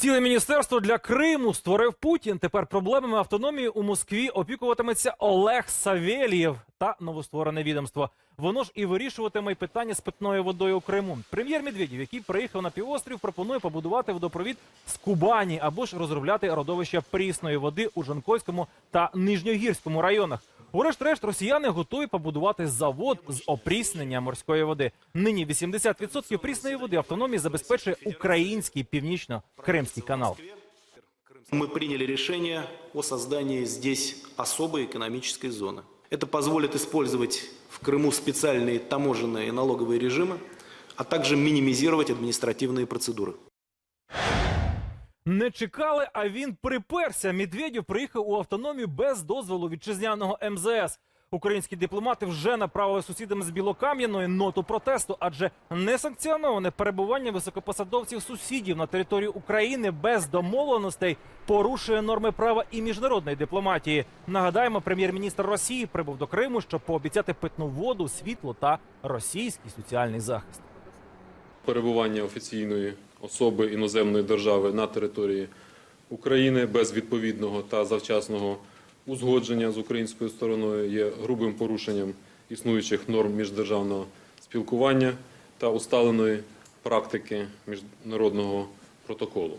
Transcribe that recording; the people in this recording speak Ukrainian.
Ціле міністерство для Криму створив Путін. Тепер проблемами автономії у Москві опікуватиметься Олег Савєлєв та новостворене відомство. Воно ж і вирішуватиме питання з питною водою у Криму. Прем'єр Медведєв, який приїхав на півострів, пропонує побудувати водопровід з Кубані або ж розробляти родовища прісної води у Жанкойському та Нижньогірському районах. Урешт-решт, росіяни готові побудувати завод з опріснення морської води. Нині 80% прісної води автономії забезпечує український північно-кримський канал. Мы приняли решение о создании здесь особой экономической зоны. Это позволит использовать в Крыму специальные таможенные и налоговые режимы, а также минимизировать административные процедуры. Не чекали, а він приперся. Медведєв приїхав у автономію без дозволу вітчизняного МЗС. Українські дипломати вже направили сусідам з Білокам'яної ноту протесту, адже несанкціоноване перебування високопосадовців сусідів на території України без домовленостей порушує норми права і міжнародної дипломатії. Нагадаємо, прем'єр-міністр Росії прибув до Криму, щоб пообіцяти питну воду, світло та російський соціальний захист. перебування офіційної особи іноземної держави на території України без відповідного та завчасного узгодження з українською стороною є грубим порушенням існуючих норм міждержавного спілкування та усталеної практики міжнародного протоколу.